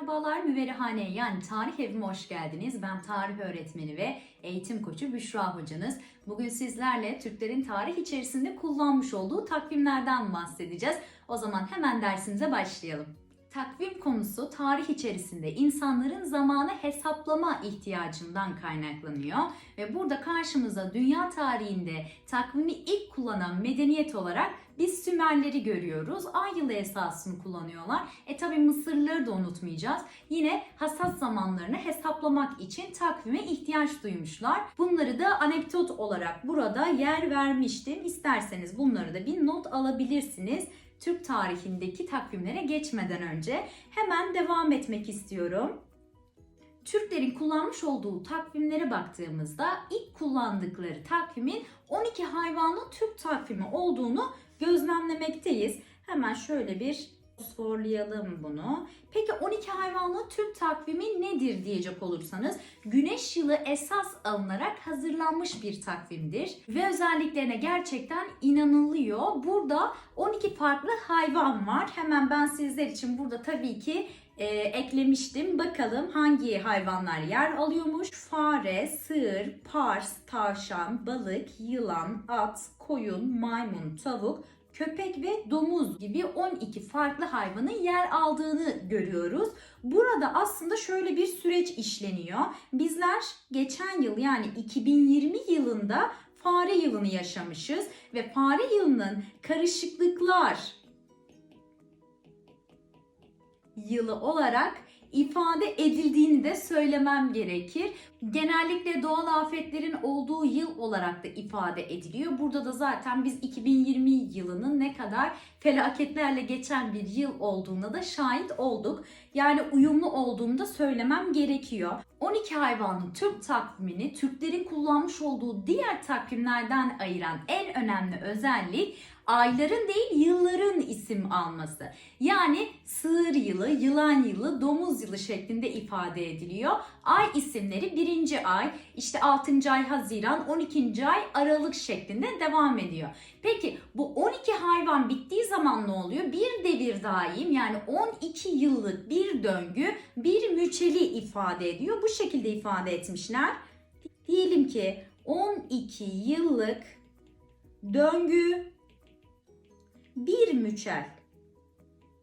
merhabalar. Müverihane'ye yani tarih evime hoş geldiniz. Ben tarih öğretmeni ve eğitim koçu Büşra hocanız. Bugün sizlerle Türklerin tarih içerisinde kullanmış olduğu takvimlerden bahsedeceğiz. O zaman hemen dersimize başlayalım. Takvim konusu tarih içerisinde insanların zamanı hesaplama ihtiyacından kaynaklanıyor ve burada karşımıza dünya tarihinde takvimi ilk kullanan medeniyet olarak biz Sümerleri görüyoruz. Ay yılı esasını kullanıyorlar. E tabi Mısırlıları da unutmayacağız. Yine hassas zamanlarını hesaplamak için takvime ihtiyaç duymuşlar. Bunları da anekdot olarak burada yer vermiştim. İsterseniz bunları da bir not alabilirsiniz. Türk tarihindeki takvimlere geçmeden önce hemen devam etmek istiyorum. Türklerin kullanmış olduğu takvimlere baktığımızda ilk kullandıkları takvimin 12 hayvanlı Türk takvimi olduğunu gözlemlemekteyiz. Hemen şöyle bir fosforlayalım bunu. Peki 12 hayvanlı Türk takvimi nedir diyecek olursanız güneş yılı esas alınarak hazırlanmış bir takvimdir ve özelliklerine gerçekten inanılıyor. Burada 12 farklı hayvan var. Hemen ben sizler için burada tabii ki e, eklemiştim. Bakalım hangi hayvanlar yer alıyormuş. Fare, sığır, pars, tavşan, balık, yılan, at, koyun, maymun, tavuk, köpek ve domuz gibi 12 farklı hayvanın yer aldığını görüyoruz. Burada aslında şöyle bir süreç işleniyor. Bizler geçen yıl yani 2020 yılında fare yılını yaşamışız ve fare yılının karışıklıklar yılı olarak ifade edildiğini de söylemem gerekir. Genellikle doğal afetlerin olduğu yıl olarak da ifade ediliyor. Burada da zaten biz 2020 yılının ne kadar felaketlerle geçen bir yıl olduğuna da şahit olduk. Yani uyumlu olduğunu da söylemem gerekiyor. 12 hayvanlı Türk takvimini Türklerin kullanmış olduğu diğer takvimlerden ayıran en önemli özellik ayların değil yılların isim alması. Yani sığır yılı, yılan yılı, domuz yılı şeklinde ifade ediliyor. Ay isimleri birinci ay, işte 6. ay Haziran, 12. ay Aralık şeklinde devam ediyor. Peki bu 12 hayvan bittiği zaman ne oluyor? Bir devir daim yani 12 yıllık bir döngü bir müçeli ifade ediyor. Bu şekilde ifade etmişler. Diyelim ki 12 yıllık döngü bir müçel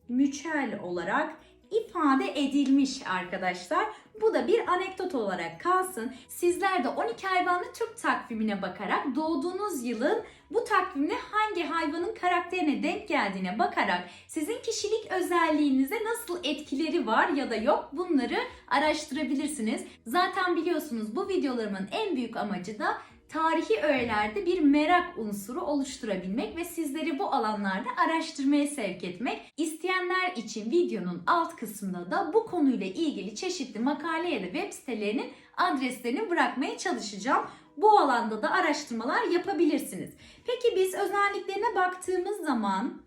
müçel olarak ifade edilmiş arkadaşlar. Bu da bir anekdot olarak kalsın. Sizler de 12 hayvanlı Türk takvimine bakarak doğduğunuz yılın bu takvimle hangi hayvanın karakterine denk geldiğine bakarak sizin kişilik özelliğinize nasıl etkileri var ya da yok bunları araştırabilirsiniz. Zaten biliyorsunuz bu videolarımın en büyük amacı da tarihi öğelerde bir merak unsuru oluşturabilmek ve sizleri bu alanlarda araştırmaya sevk etmek. İsteyenler için videonun alt kısmında da bu konuyla ilgili çeşitli makale ya da web sitelerinin adreslerini bırakmaya çalışacağım. Bu alanda da araştırmalar yapabilirsiniz. Peki biz özelliklerine baktığımız zaman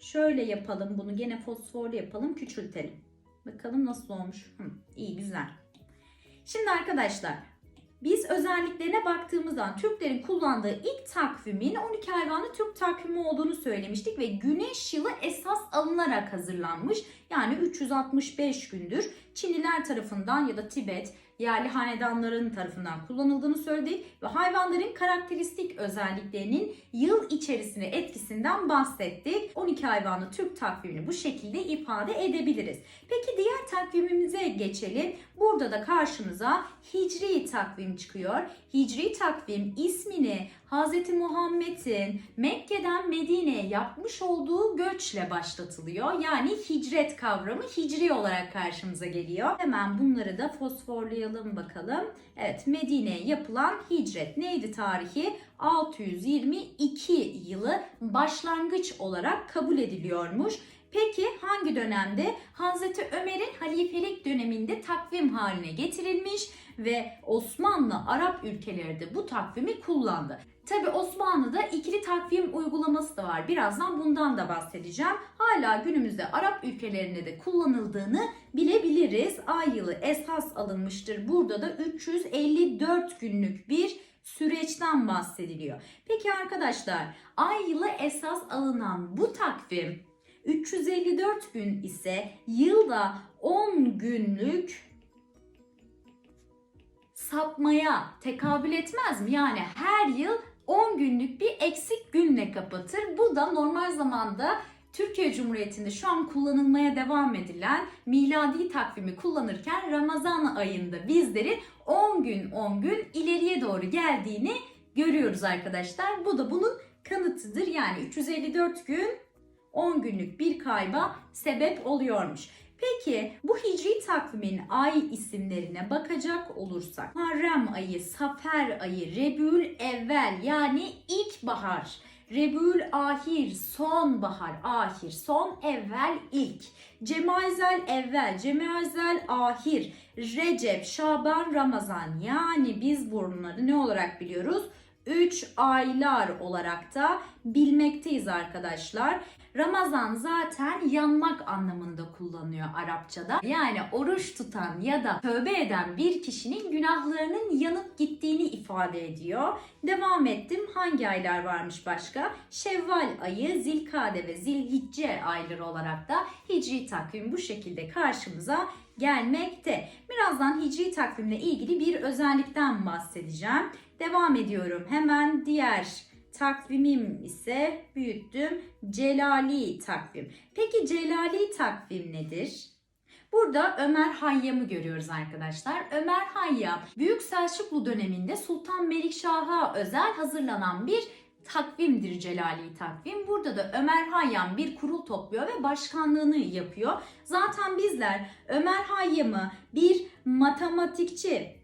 şöyle yapalım bunu gene fosforlu yapalım küçültelim. Bakalım nasıl olmuş. Hı, iyi güzel. Şimdi arkadaşlar biz özelliklerine baktığımızda Türklerin kullandığı ilk takvimin 12 hayvanlı Türk takvimi olduğunu söylemiştik ve güneş yılı esas alınarak hazırlanmış. Yani 365 gündür Çinliler tarafından ya da Tibet yerli hanedanların tarafından kullanıldığını söyledik ve hayvanların karakteristik özelliklerinin yıl içerisine etkisinden bahsettik. 12 hayvanlı Türk takvimini bu şekilde ifade edebiliriz. Peki diğer takvimimize geçelim. Burada da karşımıza Hicri takvim çıkıyor. Hicri takvim ismini Hz. Muhammed'in Mekke'den Medine'ye yapmış olduğu göçle başlatılıyor. Yani hicret kavramı hicri olarak karşımıza geliyor. Hemen bunları da fosforlayalım bakalım. Evet Medine'ye yapılan hicret neydi tarihi? 622 yılı başlangıç olarak kabul ediliyormuş. Peki hangi dönemde? Hazreti Ömer'in halifelik döneminde takvim haline getirilmiş ve Osmanlı Arap ülkeleri de bu takvimi kullandı. Tabi Osmanlı'da ikili takvim uygulaması da var. Birazdan bundan da bahsedeceğim. Hala günümüzde Arap ülkelerinde de kullanıldığını bilebiliriz. Ay yılı esas alınmıştır. Burada da 354 günlük bir süreçten bahsediliyor. Peki arkadaşlar ay yılı esas alınan bu takvim 354 gün ise yılda 10 günlük sapmaya tekabül etmez mi? Yani her yıl 10 günlük bir eksik günle kapatır. Bu da normal zamanda Türkiye Cumhuriyeti'nde şu an kullanılmaya devam edilen miladi takvimi kullanırken Ramazan ayında bizlerin 10 gün 10 gün ileriye doğru geldiğini görüyoruz arkadaşlar. Bu da bunun kanıtıdır. Yani 354 gün 10 günlük bir kayba sebep oluyormuş. Peki bu hicri takvimin ay isimlerine bakacak olursak Muharrem ayı, Safer ayı, Rebül evvel yani ilkbahar, Rebül ahir, sonbahar, ahir, son, evvel, ilk, Cemazel evvel, Cemazel ahir, Recep, Şaban, Ramazan. Yani biz bunları ne olarak biliyoruz? 3 aylar olarak da bilmekteyiz arkadaşlar. Ramazan zaten yanmak anlamında kullanıyor Arapçada. Yani oruç tutan ya da tövbe eden bir kişinin günahlarının yanıp gittiğini ifade ediyor. Devam ettim. Hangi aylar varmış başka? Şevval ayı, Zilkade ve Zilhicce ayları olarak da Hicri takvim bu şekilde karşımıza gelmekte. Birazdan Hicri takvimle ilgili bir özellikten bahsedeceğim. Devam ediyorum. Hemen diğer takvimim ise büyüttüm. Celali takvim. Peki Celali takvim nedir? Burada Ömer Hayyam'ı görüyoruz arkadaşlar. Ömer Hayyam Büyük Selçuklu döneminde Sultan Melikşah'a özel hazırlanan bir takvimdir Celali takvim. Burada da Ömer Hayyam bir kurul topluyor ve başkanlığını yapıyor. Zaten bizler Ömer Hayyam'ı bir matematikçi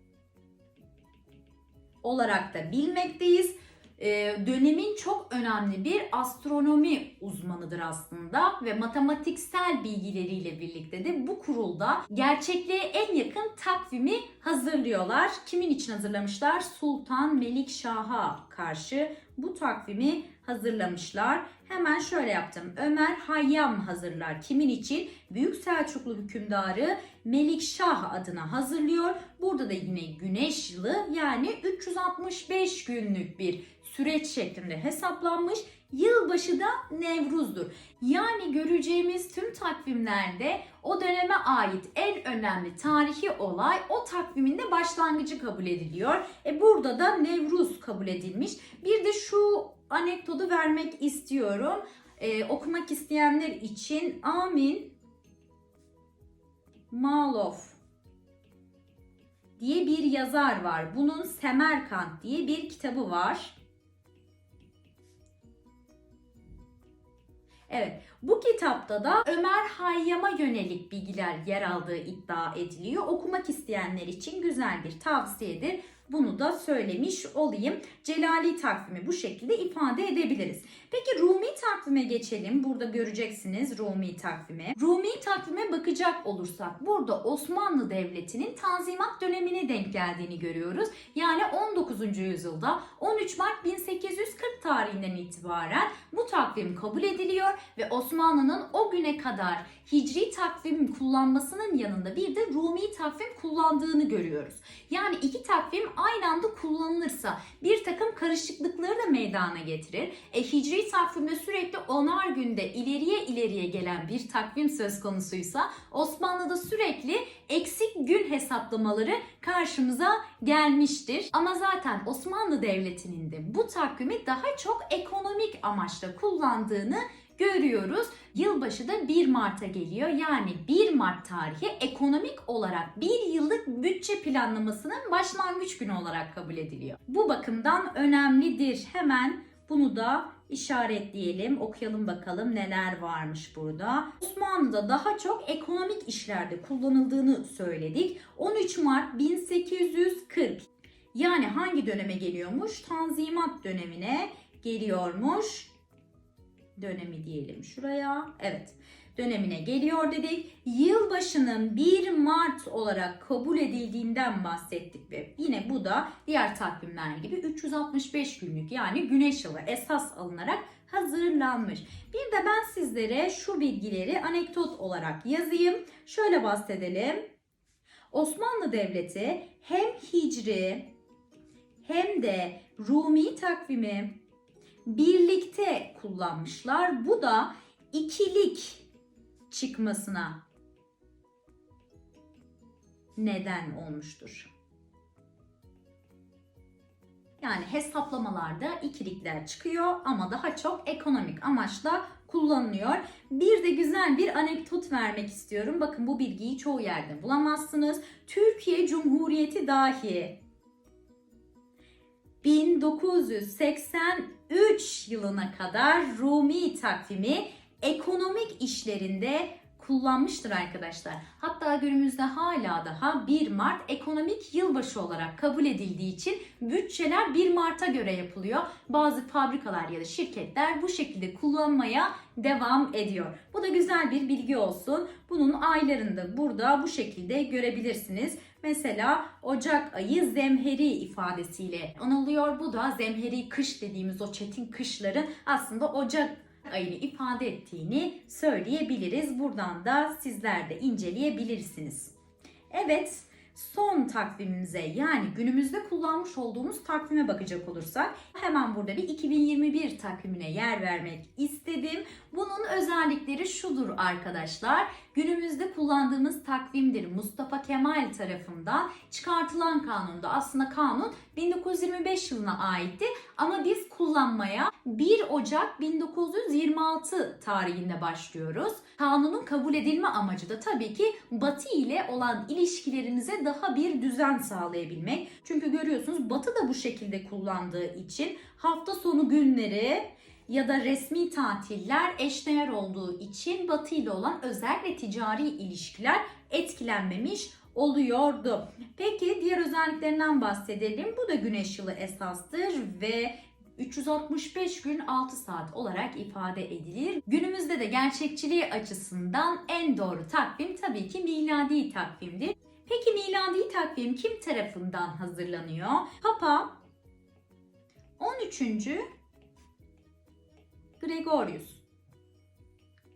olarak da bilmekteyiz. Ee, dönemin çok önemli bir astronomi uzmanıdır aslında ve matematiksel bilgileriyle birlikte de bu kurulda gerçekliğe en yakın takvimi hazırlıyorlar. Kimin için hazırlamışlar? Sultan Melikşah'a karşı bu takvimi hazırlamışlar. Hemen şöyle yaptım. Ömer Hayyam hazırlar. Kimin için? Büyük Selçuklu hükümdarı Melikşah adına hazırlıyor. Burada da yine güneş yılı yani 365 günlük bir süreç şeklinde hesaplanmış. Yılbaşı da Nevruz'dur. Yani göreceğimiz tüm takvimlerde o döneme ait en önemli tarihi olay o takvimin de başlangıcı kabul ediliyor. E burada da Nevruz kabul edilmiş. Bir de şu anekdotu vermek istiyorum. Ee, okumak isteyenler için Amin Malov diye bir yazar var. Bunun Semerkant diye bir kitabı var. Evet, bu kitapta da Ömer Hayyam'a yönelik bilgiler yer aldığı iddia ediliyor. Okumak isteyenler için güzel bir tavsiyedir. Bunu da söylemiş olayım. Celali takvimi bu şekilde ifade edebiliriz. Peki Rumi takvime geçelim. Burada göreceksiniz Rumi takvimi. Rumi takvime bakacak olursak burada Osmanlı Devleti'nin Tanzimat dönemine denk geldiğini görüyoruz. Yani 19. yüzyılda 13 Mart 1840 tarihinden itibaren bu takvim kabul ediliyor ve Osmanlı'nın o güne kadar Hicri takvim kullanmasının yanında bir de Rumi takvim kullandığını görüyoruz. Yani iki takvim aynı anda kullanılırsa bir takım karışıklıkları da meydana getirir. E, Hicri takvimde sürekli onar günde ileriye ileriye gelen bir takvim söz konusuysa Osmanlı'da sürekli eksik gün hesaplamaları karşımıza gelmiştir. Ama zaten Osmanlı Devleti'nin de bu takvimi daha çok ekonomik amaçla kullandığını görüyoruz. Yılbaşı da 1 Mart'a geliyor. Yani 1 Mart tarihi ekonomik olarak bir yıllık bütçe planlamasının başlangıç günü olarak kabul ediliyor. Bu bakımdan önemlidir. Hemen bunu da işaretleyelim. Okuyalım bakalım neler varmış burada. Osmanlı'da daha çok ekonomik işlerde kullanıldığını söyledik. 13 Mart 1840 yani hangi döneme geliyormuş? Tanzimat dönemine geliyormuş dönemi diyelim şuraya. Evet dönemine geliyor dedik. Yılbaşının 1 Mart olarak kabul edildiğinden bahsettik ve yine bu da diğer takvimler gibi 365 günlük yani güneş yılı esas alınarak hazırlanmış. Bir de ben sizlere şu bilgileri anekdot olarak yazayım. Şöyle bahsedelim. Osmanlı Devleti hem Hicri hem de Rumi takvimi birlikte kullanmışlar. Bu da ikilik çıkmasına neden olmuştur. Yani hesaplamalarda ikilikler çıkıyor ama daha çok ekonomik amaçla kullanılıyor. Bir de güzel bir anekdot vermek istiyorum. Bakın bu bilgiyi çoğu yerde bulamazsınız. Türkiye Cumhuriyeti dahi 1983 yılına kadar Rumi takvimi ekonomik işlerinde kullanmıştır arkadaşlar. Hatta günümüzde hala daha 1 Mart ekonomik yılbaşı olarak kabul edildiği için bütçeler 1 Mart'a göre yapılıyor. Bazı fabrikalar ya da şirketler bu şekilde kullanmaya devam ediyor. Bu da güzel bir bilgi olsun. Bunun aylarında burada bu şekilde görebilirsiniz. Mesela Ocak ayı zemheri ifadesiyle anılıyor. Bu da zemheri kış dediğimiz o çetin kışların aslında Ocak ayını ifade ettiğini söyleyebiliriz. Buradan da sizler de inceleyebilirsiniz. Evet, son takvimimize yani günümüzde kullanmış olduğumuz takvime bakacak olursak hemen burada bir 2021 takvimine yer vermek istedim. Bunun özellikleri şudur arkadaşlar. Günümüzde kullandığımız takvimdir. Mustafa Kemal tarafından çıkartılan kanunda aslında kanun 1925 yılına aitti ama biz kullanmaya 1 Ocak 1926 tarihinde başlıyoruz. Kanunun kabul edilme amacı da tabii ki Batı ile olan ilişkilerimize daha bir düzen sağlayabilmek. Çünkü görüyorsunuz Batı da bu şekilde kullandığı için hafta sonu günleri ya da resmi tatiller eşdeğer olduğu için Batı ile olan özel ve ticari ilişkiler etkilenmemiş oluyordu. Peki diğer özelliklerinden bahsedelim. Bu da güneş yılı esastır ve 365 gün 6 saat olarak ifade edilir. Günümüzde de gerçekçiliği açısından en doğru takvim tabii ki miladi takvimdir. Peki miladi takvim kim tarafından hazırlanıyor? Papa 13. Gregorius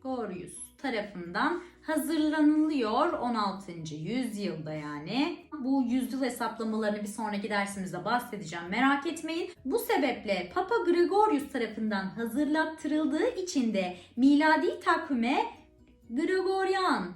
Gregorius tarafından hazırlanılıyor 16. yüzyılda yani. Bu yüzyıl hesaplamalarını bir sonraki dersimizde bahsedeceğim merak etmeyin. Bu sebeple Papa Gregorius tarafından hazırlattırıldığı için de miladi takvime Gregorian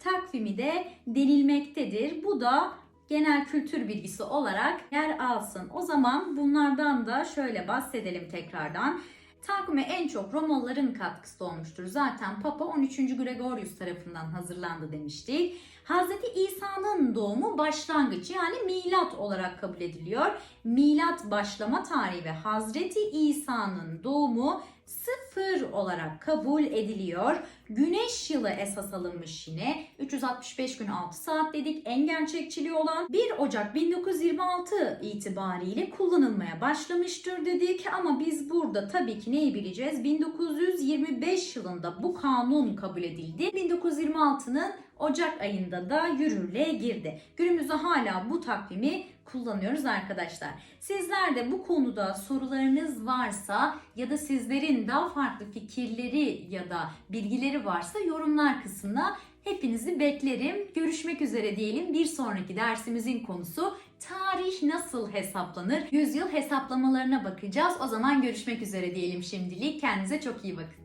takvimi de denilmektedir. Bu da genel kültür bilgisi olarak yer alsın. O zaman bunlardan da şöyle bahsedelim tekrardan. Takvime en çok Romalıların katkısı olmuştur. Zaten Papa 13. Gregorius tarafından hazırlandı demiştik. Hz. İsa'nın doğumu başlangıç yani milat olarak kabul ediliyor. Milat başlama tarihi ve Hazreti İsa'nın doğumu sıfır olarak kabul ediliyor. Güneş yılı esas alınmış yine. 365 gün 6 saat dedik. En gerçekçiliği olan 1 Ocak 1926 itibariyle kullanılmaya başlamıştır dedik. Ama biz burada tabii ki neyi bileceğiz? 1925 yılında bu kanun kabul edildi. 1926'nın Ocak ayında da yürürlüğe girdi. Günümüzde hala bu takvimi kullanıyoruz arkadaşlar. Sizler de bu konuda sorularınız varsa ya da sizlerin daha farklı fikirleri ya da bilgileri varsa yorumlar kısmına hepinizi beklerim. Görüşmek üzere diyelim. Bir sonraki dersimizin konusu tarih nasıl hesaplanır? Yüzyıl hesaplamalarına bakacağız. O zaman görüşmek üzere diyelim şimdilik. Kendinize çok iyi bakın.